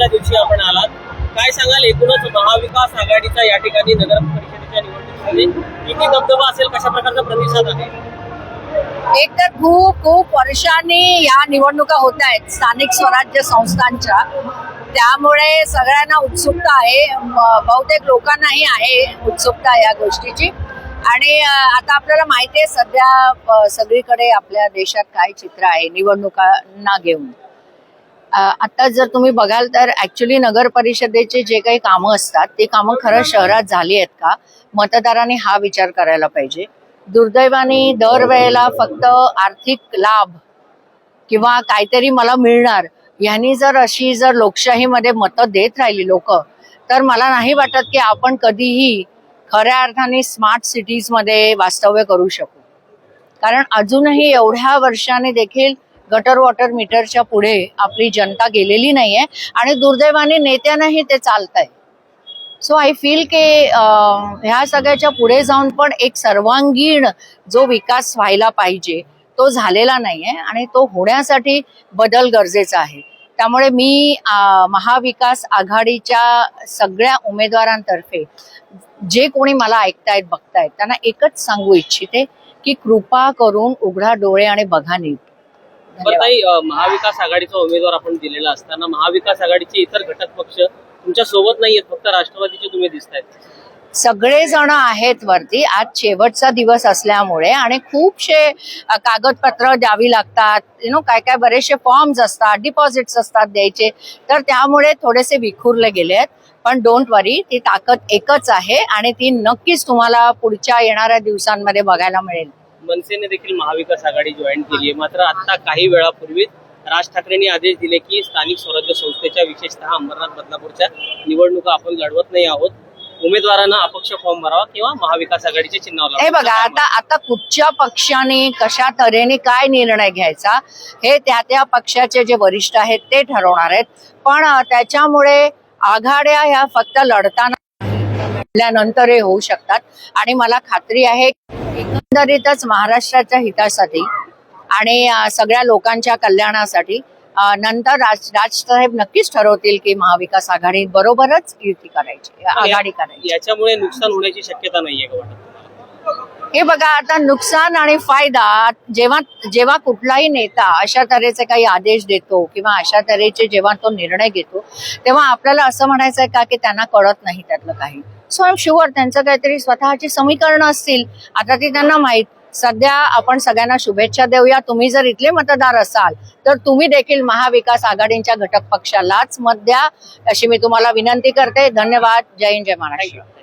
शेवटच्या दिवशी आपण आलात. काय सांगाल? एकूणच महाविकास आघाडीचा या ठिकाणी नगर परिषदेच्या निवडणुकीमध्ये किती दबदबा असेल? कशा प्रकारचा प्रतिसाद आहे? एक तर खूप खूप वर्षांनी या निवडणुका होत आहेत स्थानिक स्वराज्य संस्थांच्या. त्यामुळे सगळ्यांना उत्सुकता आहे. बहुतेक लोकांनाही आहे उत्सुकता या गोष्टीची. आणि आता आपल्याला माहिती आहे सध्या सगळीकडे आपल्या देशात काय चित्र आहे निवडणुकांना घेऊन. आता जर तुम्ही बघाल तर ऍक्च्युली नगर परिषदेचे जे काही कामं असतात ते कामं खरं शहरात झाली आहेत का? मतदारांनी हा विचार करायला पाहिजे. दुर्दैवाने दरवेळेला फक्त आर्थिक लाभ किंवा काहीतरी मला मिळणार यांनी जर अशी जर लोकशाहीमध्ये मतं देत राहिली लोक तर मला नाही वाटत की आपण कधीही खऱ्या अर्थाने स्मार्ट सिटीजमध्ये वास्तव्य करू शकू. कारण अजूनही एवढ्या वर्षाने देखील गटर वॉटर मीटरच्या पुढे आपली जनता गेलेली नाही आहे आणि दुर्दैवाने नेत्यांनाही ते चालत आहे सो आय फील की ह्या सगळ्याच्या पुढे जाऊन पण एक सर्वांगीण जो विकास व्हायला पाहिजे तो झालेला नाही आहे आणि तो होण्यासाठी बदल गरजेचा आहे. त्यामुळे मी महाविकास आघाडीच्या सगळ्या उमेदवारांतर्फे जे कोणी मला ऐकतायत बघतायत त्यांना एकच सांगू इच्छिते की कृपा करून उघडा डोळे आणि बघा नीट. ताई महाविकास आघाडीचा उमेदवार आपण दिलेला असताना महाविकास आघाडीचे इतर घटक पक्ष तुमच्यासोबत नाहीयेत फक्त राष्ट्रवादीचे तुम्ही दिसतायत. सगळे जण आहेत वरती. आज शेवटचा दिवस असल्यामुळे आणि खूपशे कागदपत्र द्यावी लागतात. यु नो काय काय बरेचसे फॉर्म्स असतात डिपॉझिट्स असतात द्यायचे. तर त्यामुळे थोडेसे विखुरले गेले आहेत. पण डोंट वरी ती ताकद एकच आहे आणि ती नक्कीच तुम्हाला पुढच्या येणाऱ्या दिवसांमध्ये बघायला मिळेल. मनसेने देखील महाविकास आघाडी जॉईन केली आहे. मात्र आता काही वेळापूर्वीच राज ठाकरेंनी आदेश दिले की स्थानिक स्वराज्य संस्थेच्या विशेषतः अंबरनाथ बदलापूरच्या निवडणुका आपण लढवत नाही आहोत. उमेदवारांना अपक्ष फॉर्म भरावा किंवा महाविकास आघाडीच्या चिन्हावर हे. बघा आता आता कुठच्या पक्षाने कशा तऱ्हेने काय निर्णय घ्यायचा हे त्या त्या पक्षाचे जे वरिष्ठ आहेत ते ठरवणार आहेत. पण त्याच्यामुळे आघाड्या ह्या फक्त लढताना नंतर हे होऊ शकतात. आणि मला खात्री आहे एकंदरीतच महाराष्ट्राच्या हितासाठी आणि सगळ्या लोकांच्या कल्याणासाठी नंतर राज राजसाहेब नक्कीच ठरवतील की महाविकास आघाडी बरोबरच युती करायची आघाडी करायची याच्यामुळे नुकसान होण्याची शक्यता नाहीये का वाटत तुम्हाला? हे बघा आता नुकसान आणि फायदा जेव्हा जेव्हा कुठलाही नेता अशा तऱ्हेचे काही आदेश देतो किंवा अशा तऱ्हेचे जेव्हा तो निर्णय घेतो तेव्हा आपल्याला असं म्हणायचं आहे का की त्यांना कळत नाही त्यातलं काही. सो आय एम शुअर त्यांचं काहीतरी स्वतःची समीकरणं असतील. आता ती त्यांना माहीत. सध्या आपण सगळ्यांना शुभेच्छा देऊया. तुम्ही जर इथले मतदार असाल तर तुम्ही देखील महाविकास आघाडीच्या घटक पक्षालाच मत द्या. अशी मी तुम्हाला विनंती करते. धन्यवाद. जय हिंद जय महाराष्ट्र.